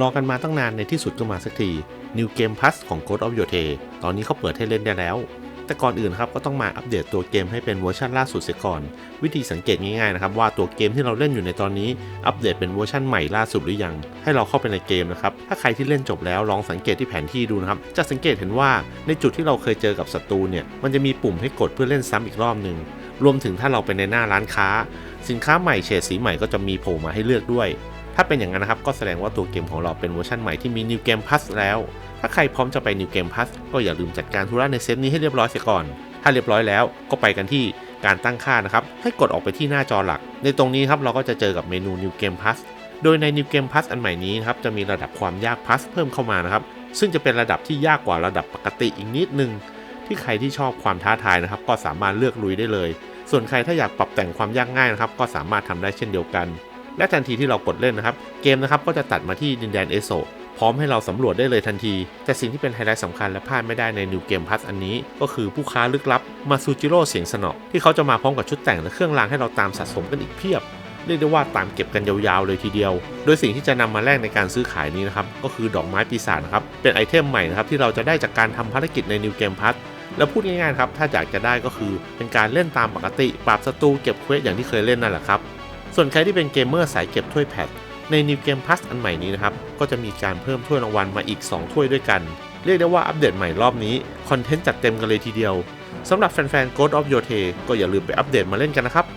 รอกันมาตั้งนานในที่สุดก็มาสักที New Game Plus ของ Code of y o t e ตอนนี้เขาเปิดให้เล่นได้แล้ว แต่ก่อนอื่นครับก็ต้องมาอัปเดตตัวเกมให้เป็นเวอร์ชันล่าสุดเสียก่อน วิธีสังเกตง่ายๆนะครับว่าตัวเกมที่เราเล่นอยู่ในตอนนี้อัปเดตเป็นเวอร์ชันใหม่ล่าสุดหรือยัง ให้เราเข้าไปในเกมนะครับ ถ้าใครที่เล่นจบแล้วลองสังเกตที่แผนที่ดูนะครับ จะสังเกตเห็นว่าในจุดที่เราเคยเจอกับศัตรูเนี่ย มันจะมีปุ่มให้กดเพื่อเล่นซ้ำอีกรอบหนึ่งรวมถึงถ้าเราไปในหน้าร้านค้า สินค้าใหม่เฉดสีใหม่ก็จะมีโผล่มาให้เลือกด้วย ถ้าเป็นอย่างนั้นนะครับ ก็แสดงว่าตัวเกมของเราเป็นเวอร์ชันใหม่ที่มี New Game Plus แล้ว ถ้าใครพร้อมจะไป New Game Plus ก็อย่าลืมจัดการธุระในเซตนี้ให้เรียบร้อยเสียก่อน ถ้าเรียบร้อยแล้วก็ไปกันที่การตั้งค่านะครับ ให้กดออกไปที่หน้าจอหลัก ในตรงนี้ครับเราก็จะเจอกับเมนู New Game Plus โดยใน New Game Plus อันใหม่นี้ครับจะมีระดับความยาก Plus เพิ่มเข้ามานะครับ ซึ่งจะเป็นระดับที่ยากกว่าระดับปกติอีกนิดนึง ที่ใครที่ชอบความท้าทายนะครับ ก็สามารถเลือกลุยได้เลย ส่วนใครถ้าอยากปรับแต่งความยากง่ายนะครับ ก็สามารถทำได้เช่นเดียวกัน และทันทีที่เรากดเล่นนะครับ เกมนะครับก็จะตัดมาที่ดินแดนเอโซพร้อมให้เราสำรวจได้เลยทันที แต่สิ่งที่เป็นไฮไลท์สำคัญและพลาดไม่ได้ใน New Game Plus อันนี้ ก็คือผู้ค้าลึกลับมาซูจิโร่เสียงสนอที่เขาจะมาพร้อมกับชุดแต่งและเครื่องรางให้เราตามสะสมกันอีกเพียบเรียกได้ว่าตามเก็บกันยาวๆเลยทีเดียว โดยสิ่งที่จะนำมาแลกในการซื้อขายนี้นะครับ ก็คือดอกไม้ปีศาจนะครับ เป็นไอเทมใหม่นะครับที่เราจะได้จากการทำภารกิจใน New Game Plus แล้วพูดง่ายๆครับ ถ้าอยากจะได้ก็คือเป็นการเล่นตามปกติ ปราบศัตรูเก็บเควสอย่างที่เคยเล่นนั่นแหละครับ ส่วนใครที่เป็นเกมเมอร์สายเก็บถ้วยแพทใน New Game Plus อันใหม่นี้นะครับ ก็จะมีการเพิ่มถ้วยรางวัลมาอีก 2 ถ้วยด้วยกัน เรียกได้ว่าอัปเดตใหม่รอบนี้ คอนเทนต์จัดเต็มกันเลยทีเดียวสำหรับแฟนๆ God of y o t e ก็อย่าลืมไปอัปเดตมาเล่นกันนะครับ